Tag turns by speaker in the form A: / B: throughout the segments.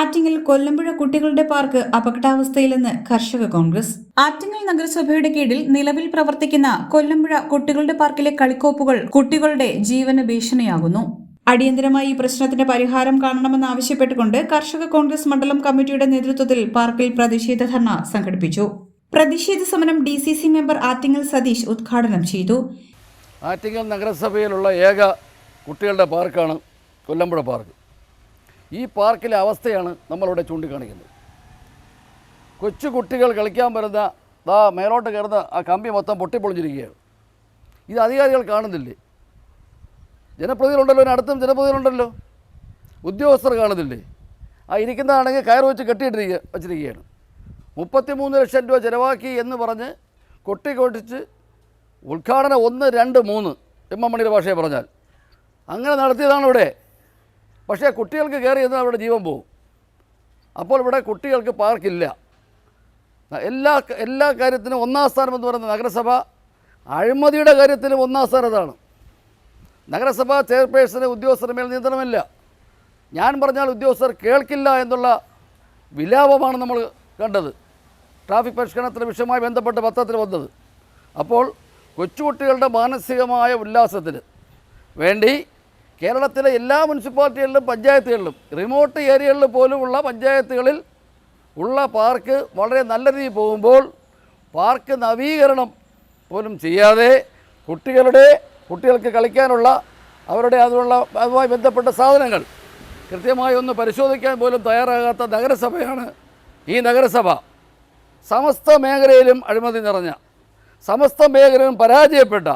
A: ആറ്റിങ്ങൽ കൊല്ലമ്പുഴ കുട്ടികളുടെ പാർക്ക് അപകടാവസ്ഥയിലെന്ന് കർഷക കോൺഗ്രസ്. ആറ്റിങ്ങൽ നഗരസഭയുടെ കീഴിൽ നിലവിൽ പ്രവർത്തിക്കുന്ന കൊല്ലമ്പുഴ കുട്ടികളുടെ പാർക്കിലെ കളിക്കോപ്പുകൾ കുട്ടികളുടെ ജീവന ഭീഷണിയാകുന്നു. അടിയന്തരമായി ഈ പ്രശ്നത്തിന്റെ പരിഹാരം കാണണമെന്നാവശ്യപ്പെട്ടുകൊണ്ട് കർഷക കോൺഗ്രസ് മണ്ഡലം കമ്മിറ്റിയുടെ നേതൃത്വത്തിൽ പാർക്കിൽ പ്രതിഷേധ ധർണ സംഘടിപ്പിച്ചു. പ്രതിഷേധ സമരം D C C member Attingal Satheesh ഉദ്ഘാടനം ചെയ്തു.
B: ആറ്റിങ്ങൽ നഗരസഭയിലുള്ള ഏക കുട്ടികളുടെ പാർക്കാണ് കൊല്ലമ്പുഴ പാർക്ക്. ഈ പാർക്കിലെ അവസ്ഥയാണ് നമ്മളിവിടെ ചൂണ്ടിക്കാണിക്കുന്നത്. കൊച്ചു കുട്ടികൾ കളിക്കാൻ വരുന്ന ദാ മേലോട്ട് കയറുന്ന ആ കമ്പി മൊത്തം പൊട്ടിപ്പൊളിഞ്ഞിരിക്കുകയാണ്. ഇത് അധികാരികൾ കാണുന്നില്ലേ? ജനപ്രതിനിധികളുണ്ടല്ലോ അടുത്തും ജനപ്രതിനിധികളുണ്ടല്ലോ. ഉദ്യോഗസ്ഥർ കാണുന്നില്ലേ? ആ ഇരിക്കുന്നതാണെങ്കിൽ കയർ വെച്ച് കെട്ടിയിട്ടിരിക്കുക വച്ചിരിക്കുകയാണ്. മുപ്പത്തിമൂന്ന് ലക്ഷം രൂപ ചിലവാക്കി എന്ന് പറഞ്ഞ് കൊട്ടിക്കൊട്ടിച്ച് ഉദ്ഘാടനം ഒന്ന് രണ്ട് മൂന്ന് എം എം മണിയുടെ ഭാഷയെ പറഞ്ഞാൽ. അങ്ങനെ നടത്തിയതാണ് ഇവിടെ പക്ഷേ കുട്ടികൾക്ക് കയറി എന്നാൽ അവിടെ ജീവൻ പോകും അപ്പോൾ ഇവിടെ കുട്ടികൾക്ക് പാർക്കില്ല. എല്ലാ എല്ലാ കാര്യത്തിനും ഒന്നാം സ്ഥാനം എന്ന് പറയുന്നത് നഗരസഭ അഴിമതിയുടെ കാര്യത്തിലും ഒന്നാം സ്ഥാനത്താണ് നഗരസഭാ ചെയർപേഴ്സന് ഉദ്യോഗസ്ഥരുടെ മേൽ നിയന്ത്രണമില്ല. ഞാൻ പറഞ്ഞാൽ ഉദ്യോഗസ്ഥർ കേൾക്കില്ല എന്നുള്ള വിലാപമാണ് നമ്മൾ കണ്ടത്. ട്രാഫിക് പരിഷ്കരണത്തിന് വിഷയമായി ബന്ധപ്പെട്ട് പത്രത്തിൽ വന്നത്. അപ്പോൾ കൊച്ചുകുട്ടികളുടെ മാനസികമായ ഉല്ലാസത്തിന് വേണ്ടി കേരളത്തിലെ എല്ലാ മുനിസിപ്പാലിറ്റികളിലും പഞ്ചായത്തുകളിലും റിമോട്ട് ഏരിയകളിൽ പോലുമുള്ള പഞ്ചായത്തുകളിൽ ഉള്ള പാർക്ക് വളരെ നല്ല രീതിയിൽ പോകുമ്പോൾ പാർക്ക് നവീകരണം പോലും ചെയ്യാതെ കുട്ടികളുടെ കുട്ടികൾക്ക് കളിക്കാനുള്ള അവരുടെ അതിനുള്ള അതുമായി ബന്ധപ്പെട്ട സാധനങ്ങൾ കൃത്യമായി ഒന്ന് പരിശോധിക്കാൻ പോലും തയ്യാറാകാത്ത നഗരസഭയാണ് ഈ നഗരസഭ. സമസ്ത മേഖലയിലും അഴിമതി നിറഞ്ഞ സമസ്ത മേഖലയിലും പരാജയപ്പെട്ട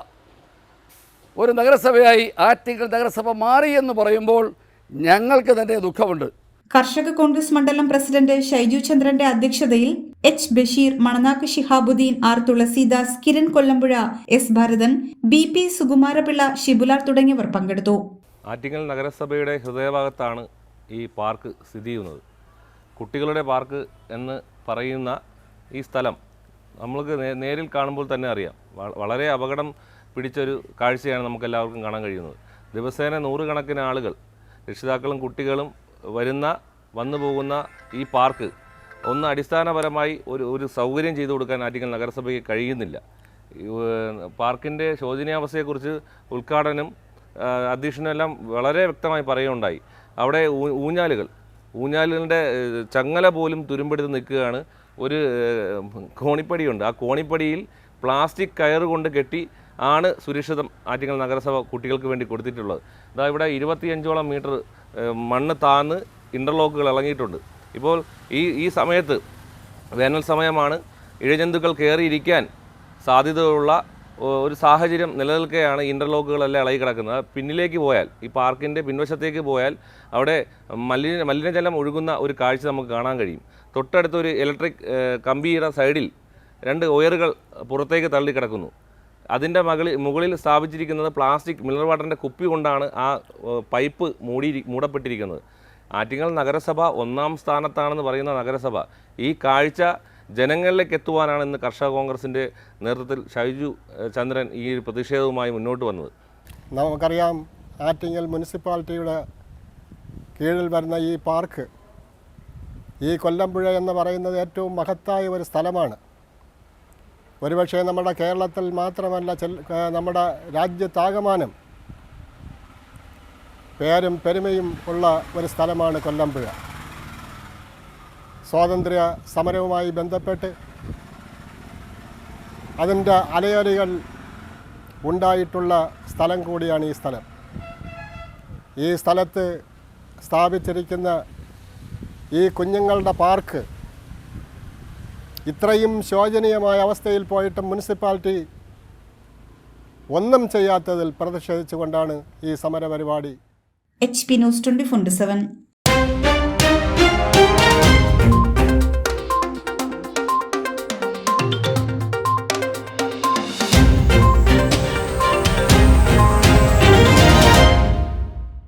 B: ഒരു നഗരസഭയായി ആറ്റിങ്ങൽ നഗരസഭ മാറി എന്ന് പറയുമ്പോൾ ഞങ്ങൾക്ക് തന്നെ ദുഃഖമുണ്ട്.
A: കർഷക കോൺഗ്രസ് മണ്ഡലം പ്രസിഡന്റ് ഷൈജു ചന്ദ്രന്റെ അധ്യക്ഷതയിൽ H Basheer Mananakku Shihabuddin R Thulasidas Kiran Kollampuzha S Bharathan B P Sukumarapillai ഷിബുലാർ തുടങ്ങിയവർ പങ്കെടുത്തു.
C: ആറ്റിങ്ങൽ നഗരസഭയുടെ ഹൃദയഭാഗത്താണ് ഈ പാർക്ക് സ്ഥിതി ചെയ്യുന്നത്. കുട്ടികളുടെ പാർക്ക് എന്ന് പറയുന്ന ഈ സ്ഥലം നമ്മൾക്ക് നേരിൽ കാണുമ്പോൾ തന്നെ അറിയാം. വളരെ അപകടം പിടിച്ചൊരു കാഴ്ചയാണ് നമുക്ക് എല്ലാവർക്കും കാണാൻ കഴിയുന്നത്. ദിവസേന നൂറുകണക്കിന് ആളുകൾ രക്ഷിതാക്കളും കുട്ടികളും വരുന്ന വന്നു പോകുന്ന ഈ പാർക്ക് ഒന്ന് അടിസ്ഥാനപരമായി ഒരു ഒരു സൗകര്യം ചെയ്തു കൊടുക്കാൻ ആറ്റിങ്ങൽ നഗരസഭയ്ക്ക് കഴിയുന്നില്ല. പാർക്കിന്റെ ശോചനീയാവസ്ഥയെക്കുറിച്ച് ഉദ്ഘാടനം അധ്യക്ഷനെല്ലാം വളരെ വ്യക്തമായി പറയുകയുണ്ടായി. അവിടെ ഊഞ്ഞാലുകൾ ഊഞ്ഞാലുകളുടെ ചങ്ങല പോലും തുരുമ്പെടുത്ത് നിൽക്കുകയാണ് ഒരു കോണിപ്പടിയുണ്ട്. ആ കോണിപ്പടിയിൽ പ്ലാസ്റ്റിക് കയറ് കൊണ്ട് കെട്ടി ആണ് സുരക്ഷിതം ആറ്റിങ്ങൽ നഗരസഭ കുട്ടികൾക്ക് വേണ്ടി കൊടുത്തിട്ടുള്ളത്. അതാ ഇവിടെ ഇരുപത്തിയഞ്ചോളം മീറ്റർ മണ്ണ് താന്ന് ഇന്റർലോക്കുകൾ ഇളങ്ങിയിട്ടുണ്ട്. ഇപ്പോൾ ഈ ഈ സമയത്ത് വേനൽ സമയമാണ്. ഇഴജന്തുക്കൾ കയറിയിരിക്കാൻ സാധ്യതയുള്ള ഒരു സാഹചര്യം നിലനിൽക്കുകയാണ് ഇന്റർലോക്കുകളെല്ലാം ഇളകി കിടക്കുന്നത് പിന്നിലേക്ക് പോയാൽ ഈ പാർക്കിന്റെ പിൻവശത്തേക്ക് പോയാൽ അവിടെ മലിന മലിനജലം ഒഴുകുന്ന ഒരു കാഴ്ച നമുക്ക് കാണാൻ കഴിയും. തൊട്ടടുത്തൊരു ഇലക്ട്രിക് കമ്പിയുടെ സൈഡിൽ രണ്ട് ഒയറുകൾ പുറത്തേക്ക് തള്ളിക്കിടക്കുന്നു. അതിന്റെ മകളിൽ മുകളിൽ സ്ഥാപിച്ചിരിക്കുന്നത് പ്ലാസ്റ്റിക് മിനറൽ വാട്ടറിന്റെ കുപ്പി കൊണ്ടാണ് ആ പൈപ്പ് മൂടി മൂടപ്പെട്ടിരിക്കുന്നത്. ആറ്റിങ്ങൽ നഗരസഭ ഒന്നാം സ്ഥാനത്താണെന്ന് പറയുന്ന നഗരസഭ ഈ കാഴ്ച ജനങ്ങളിലേക്ക് എത്തുവാനാണ് ഇന്ന് കർഷക കോൺഗ്രസിന്റെ നേതൃത്വത്തിൽ ഷൈജു ചന്ദ്രൻ ഈ ഒരു പ്രതിഷേധവുമായി മുന്നോട്ട് വന്നത്.
D: നമുക്കറിയാം ആറ്റിങ്ങൽ മുനിസിപ്പാലിറ്റിയുടെ കീഴിൽ വരുന്ന ഈ പാർക്ക് ഈ കൊല്ലംപുഴ എന്ന് പറയുന്നത് ഏറ്റവും മഹത്തായ ഒരു സ്ഥലമാണ്. ഒരുപക്ഷെ നമ്മുടെ കേരളത്തിൽ മാത്രമല്ല നമ്മുടെ രാജ്യത്താകമാനം പേരും പെരുമയും ഉള്ള ഒരു സ്ഥലമാണ് കൊല്ലമ്പുഴ. സ്വാതന്ത്ര്യ സമരവുമായി ബന്ധപ്പെട്ട് അതിന്റെ അലയലികൾ ഉണ്ടായിട്ടുള്ള സ്ഥലം കൂടിയാണ് ഈ സ്ഥലം. ഈ സ്ഥലത്ത് സ്ഥാപിച്ചിരിക്കുന്ന ഈ കുഞ്ഞുങ്ങളുടെ പാർക്ക് ഇത്രയും ശോചനീയമായ അവസ്ഥയിൽ പോയിട്ട് മുനിസിപ്പാലിറ്റി ഒന്നും ചെയ്യാത്തതിൽ പ്രതിഷേധിച്ചുകൊണ്ടാണ് ഈ സമരപരിപാടി.
A: H P news twenty four